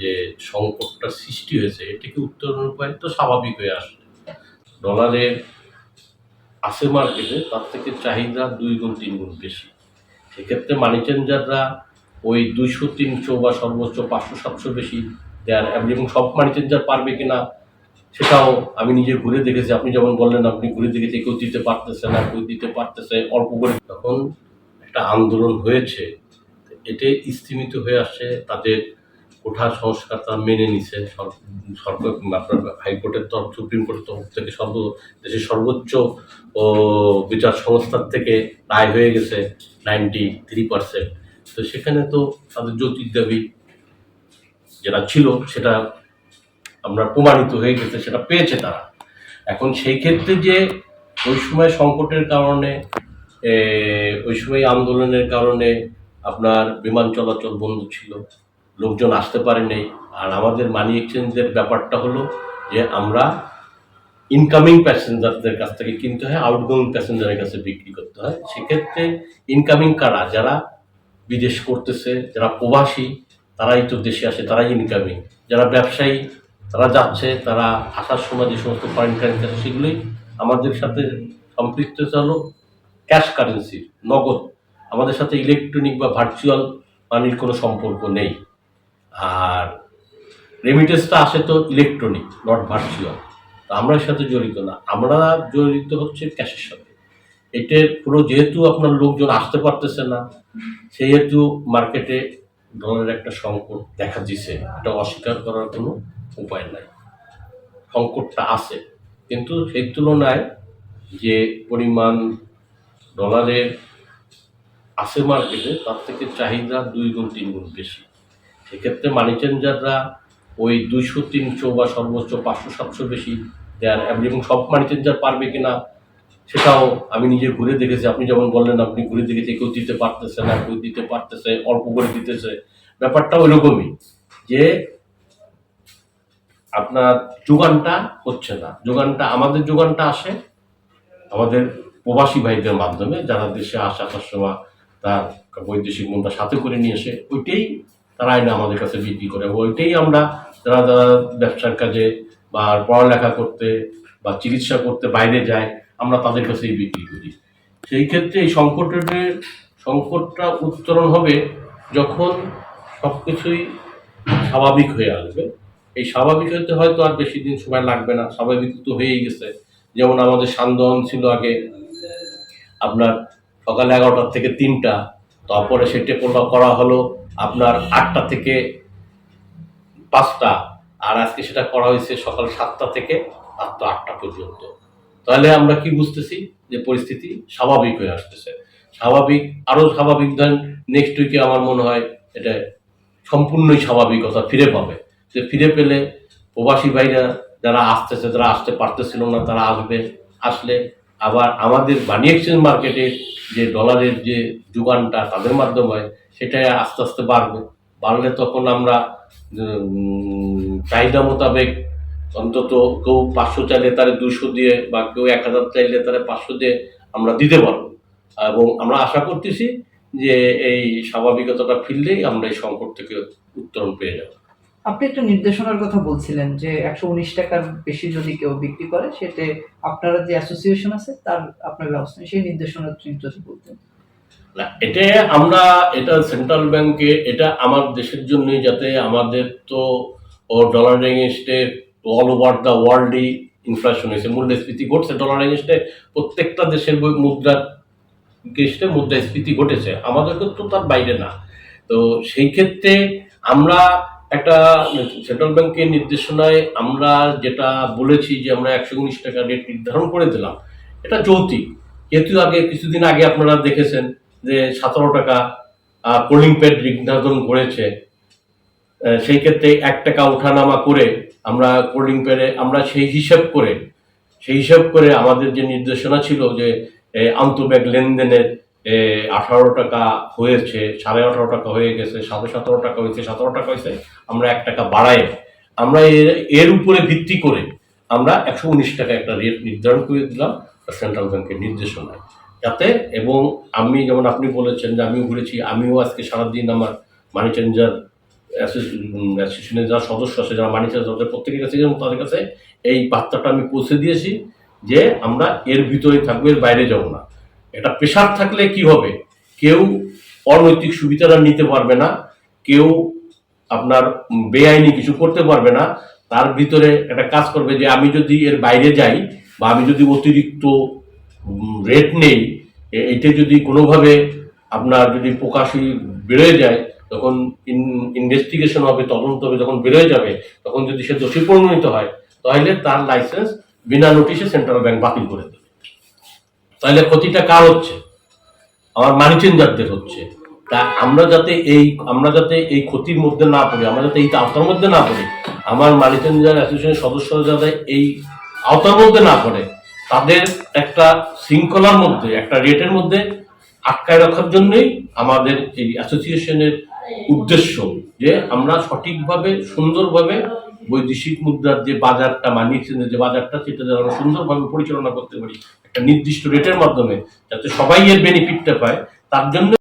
যে সংকটটা সৃষ্টি হয়েছে, এটাকে উত্তরণের উপায় তো স্বাভাবিক হয়ে আসছে। ডলারের আছে মার্কেটে তার থেকে চাহিদা দুই গুণ, তিন গুণ বেশি। সেক্ষেত্রে মানি চেঞ্জাররা ওই দুইশো, তিনশো বা সর্বোচ্চ পাঁচশো, সাতশো বেশি দেয়ার এবং সব মানি চেঞ্জার পারবে কিনা, সেটাও আমি নিজে ঘুরে দেখেছি। আপনি যেমন বললেন, আপনি ঘুরে দেখেছি, কেউ দিতে পারতেছে না, কেউ দিতে পারতেছে, অল্প করে। তখন একটা আন্দোলন হয়েছে এতে স্থিমিত হয়ে আসছে তাদের কোঠা সংস্কার তারা মেনে নিছে আপনার হাইকোর্টের তরফ সুপ্রিম কোর্টের তরফ থেকে সর্ব দেশের সর্বোচ্চ বিচার সংস্থার থেকে রায় হয়ে গেছে নাইনটি থ্রি পার্সেন্ট। তো সেখানে তো তাদের যৌতিক দাবি যেটা ছিল সেটা আমরা প্রমাণিত হয়ে গেছে, সেটা পেয়েছে তারা। এখন সেই ক্ষেত্রে যে ওই সময় সংকটের কারণে ওই সময় আন্দোলনের কারণে আপনার বিমান চলাচল বন্ধ ছিল লোকজন আসতে পারে পারেনি। আর আমাদের মানি এক্সচেঞ্জের ব্যাপারটা হলো যে আমরা ইনকামিং প্যাসেঞ্জারদের কাছ থেকে কিনতে হয় আউটগোয়িং প্যাসেঞ্জারের কাছে বিক্রি করতে হয়। সেক্ষেত্রে ইনকামিং কারা? যারা বিদেশ করতেছে, যারা প্রবাসী, তারাই তো দেশে আসে, তারাই ইনকামিং যারা ব্যবসায়ী, তারা যাচ্ছে, তারা আসার সময় যে সমস্ত ফরেন কারেন্সি আছে, সেগুলোই আমাদের সাথে সম্পৃক্ত হলো। ক্যাশ কারেন্সি নগদ। আমাদের সাথে ইলেকট্রনিক বা ভার্চুয়াল মানির কোনো সম্পর্ক নেই। আর রেমিটেন্সটা আসে তো ইলেকট্রনিক নট ভার্চুয়াল তো আমরা সাথে জড়িত না। আমরা জড়িত হচ্ছে ক্যাশের সাথে। এটার পুরো যেহেতু আপনার লোকজন আসতে পারতেছে না, সেহেতু মার্কেটে ডলারের একটা সংকট দেখা দিছে। এটা অস্বীকার করার কোনো উপায় নাই। সংকটটা আছে। কিন্তু সেই তুলনায় যে পরিমাণ ডলারের আছে মার্কেটে তার থেকে চাহিদা দুই গুণ, তিন গুণ বেশি। সেক্ষেত্রে মানি চেঞ্জাররা ওই দুইশো, তিনশো বা সর্বোচ্চ পাঁচশো, সাতশো বেশি দেয়ার এবং সব মানি চেঞ্জার পারবে কিনা সেটাও আমি নিজে ঘুরে দেখেছি। আপনি যেমন বললেন, আপনি ঘুরে দেখেছি, কেউ দিতে পারতেছে না, কেউ দিতে পারতেছে, অল্প করে দিতেছে। ব্যাপারটা ওইরকমই যে আপনার যোগানটা হচ্ছে না। যোগানটা, আমাদের যোগানটা আসে আমাদের প্রবাসী ভাইদের মাধ্যমে, যারা দেশে আসা আসার সময় তার বৈদেশিক মুদ্রা সাথে করে নিয়ে এসে, ওইটাই তারা আইনে আমাদের কাছে বিক্রি করে। ওইটাই আমরা যারা যারা ব্যবসার কাজে বা পড়ালেখা করতে বা চিকিৎসা করতে বাইরে যায়, আমরা তাদের কাছেই বিক্রি করি। সেই ক্ষেত্রে এই সংকটের, সংকটটা উত্তরণ হবে যখন সব কিছুই স্বাভাবিক হয়ে আসবে। এই স্বাভাবিক হতে হয়তো আর বেশি দিন সময় লাগবে না। স্বাভাবিক তো হয়েই গেছে। যেমন আমাদের সান্দন ছিল আগে, আপনার সকাল এগারোটার থেকে তিনটা তারপরে সেটা করা- করা হলো আপনার আটটা থেকে পাঁচটা, আর আজকে সেটা করা হয়েছে সকাল সাতটা থেকে রাত্র আটটা পর্যন্ত। তাহলে আমরা কি বুঝতেছি? যে পরিস্থিতি স্বাভাবিক হয়ে আসতেছে। স্বাভাবিক, আরও স্বাভাবিক ধরেন নেক্সট উইকে আমার মনে হয় এটা সম্পূর্ণই স্বাভাবিকতা ফিরে পাবে। যে ফিরে পেলে প্রবাসী ভাইরা যারা আসতেছে, যারা আসতে পারতেছিল না, তারা আসবে, আসলে আবার আমাদের মানি এক্সচেঞ্জ মার্কেটে যে ডলারের যে যোগানটা তাদের মাধ্যমে সেটা আস্তে আস্তে বাড়বে। বাড়লে তখন আমরা চাহিদা মোতাবেক অন্তত কেউ পাঁচশো চাইলে তারে দুশো দিয়ে বা কেউ এক হাজার চাইলে তারে পাঁচশো দিয়ে আমরা দিতে পারব। এবং আমরা আশা করতেছি যে এই স্বাভাবিকতাটা ফিরলেই আমরা এই সংকট থেকে উত্তরণ পেয়ে যাব। আপনি একটা নির্দেশনার কথা বলছিলেন যে একশো উনিশ টাকার বেশি যদি কেউ বিক্রি করে সেটা আপনারা যে অ্যাসোসিয়েশন আছে, তার আপনার ব্যবস্থা সেই নির্দেশনা যদি বলতেন। এটা আমরা, এটা সেন্ট্রাল ব্যাংকে এটা আমার দেশের জন্যই যাতে আমাদের তো ও ডলার এগেনস্টে অল ওভার দ্য ওয়ার্ল্ডই ইনফ্লেশন হয়েছে। মূল্যস্ফীতি ঘটছে ডলার এগেনস্টে প্রত্যেকটা দেশের মুদ্রার এগেনস্টে মুদ্রাস্ফীতি ঘটেছে। আমাদের তো তার বাইরে না। তো সেই ক্ষেত্রে আমরা একটা সেন্ট্রাল ব্যাংকের নির্দেশনায় আমরা যেটা বলেছি যে আমরা একশো উনিশ টাকা রেট নির্ধারণ করে দিলাম, এটা যৌতিক। যেহেতু আগে কিছুদিন আগে আপনারা দেখেছেন যে সতেরো টাকা কোলিং প্যাড নির্ধারণ করেছে সেই ক্ষেত্রে এক টাকা ওঠানামা করে আমরা কোল্ডিং প্যাডে আমরা সেই হিসাব করে, সেই হিসাব করে আমাদের যে নির্দেশনা ছিল যে আন্তব্যাগ লেনদেনের আঠারো টাকা হয়েছে, সাড়ে আঠারো টাকা হয়ে গেছে, সাড়ে সতেরো টাকা হয়েছে, সতেরো টাকা হয়েছে, আমরা এক টাকা বাড়াই আমরা এর এর উপরে ভিত্তি করে আমরা একশো উনিশ টাকা একটা রেট নির্ধারণ করে দিলাম সেন্ট্রাল ব্যাংকের নির্দেশনায়। যাতে, এবং আমি, যেমন আপনি বলেছেন যে আমিও ঘুরেছি, আমিও আজকে সারাদিন আমার মানি চেঞ্জার অ্যাসোসিয়েশনের যারা সদস্য আছে, যারা মানি চার্জ তাদের প্রত্যেকের কাছে এবং তাদের কাছে এই বার্তাটা আমি পৌঁছে দিয়েছি যে আমরা এর ভিতরে থাকব, এর বাইরে যাব না। এটা প্রেশার থাকলে কি হবে? কেউ অনৈতিক সুবিধাটা নিতে পারবে না, কেউ আপনার বেআইনি কিছু করতে পারবে না, তার ভিতরে একটা কাজ করবে যে আমি যদি এর বাইরে যাই বা আমি যদি অতিরিক্ত রেট নেই এটা যদি কোনোভাবে আপনার যদি প্রকাশই বেড়ে যায়, তখন ইনভেস্টিগেশন হবে, তদন্ত হবে, যখন বেরোয় যাবে, তখন যদি সে দোষী পরিণত হয়, তাহলে তার লাইসেন্স বিনা নোটিশে সেন্ট্রাল ব্যাংক বাতিল করে দেবে তাহলে ক্ষতিটা কার হচ্ছে? আমার মানি চেঞ্জারদের হচ্ছে। তা আমরা যাতে এই, আমরা যাতে এই ক্ষতির মধ্যে না পড়ি, আমরা যাতে এই আওতার মধ্যে না পড়ি, আমার মানি চেঞ্জার অ্যাসোসিয়েশনের সদস্যরা যাতে এই আওতার মধ্যে না পড়ে, তাদের একটা শৃঙ্খলার মধ্যে, একটা রেটের মধ্যে আটকায় রাখার জন্যই আমাদের এই অ্যাসোসিয়েশনের উদ্দেশ্য যে আমরা সঠিকভাবে, সুন্দরভাবে বৈদেশিক মুদ্রার যে বাজারটা, মানি এক্সচেঞ্জের যে বাজারটা, সেটা যেন আমরা সুন্দরভাবে পরিচালনা করতে পারি একটা নির্দিষ্ট রেটের মাধ্যমে, যাতে সবাই এর বেনিফিটটা পায়, তার জন্য